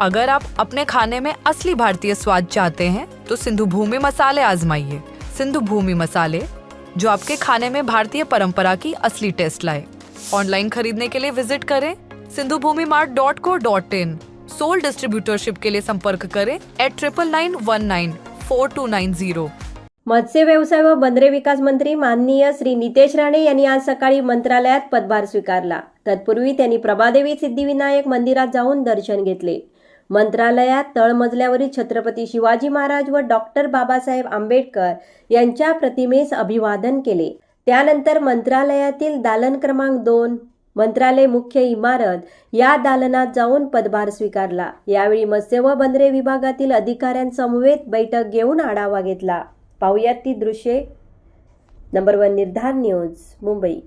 अगर आप अपने खाने में असली भारतीय स्वाद चाहते हैं तो सिंधु भूमि मसाले आजमाइए। सिंधु भूमि मसाले, जो आपके खाने में भारतीय परंपरा की असली टेस्ट लाए। ऑनलाइन खरीदने के लिए विज़िट करें Sindhu Bhumi mart dot co dot in. Sole distributorship के लिए संपर्क करें at triple nine one nine four two nine zero मत्स्य व्यवसाय व बंदरे विकास मंत्री माननीय श्री नितेश राणे यांनी आज सकाळी मंत्रालयात पदभार स्वीकारला. तत्पूर्वी त्यांनी प्रभादेवी सिद्धिविनायक मंदिरात जाऊन दर्शन घेतले. मंत्रालयात तळमजल्यावरील छत्रपती शिवाजी महाराज व डॉक्टर बाबासाहेब आंबेडकर यांच्या प्रतिमेस अभिवादन केले. त्यानंतर मंत्रालयातील दालन क्रमांक दोन मंत्रालय मुख्य इमारत या दालनात जाऊन पदभार स्वीकारला. यावेळी मत्स्य व बंदरे विभागातील अधिकाऱ्यांसमवेत बैठक घेऊन आढावा घेतला. पाहुयात ती दृश्ये. Number one Nirdhar news Mumbai.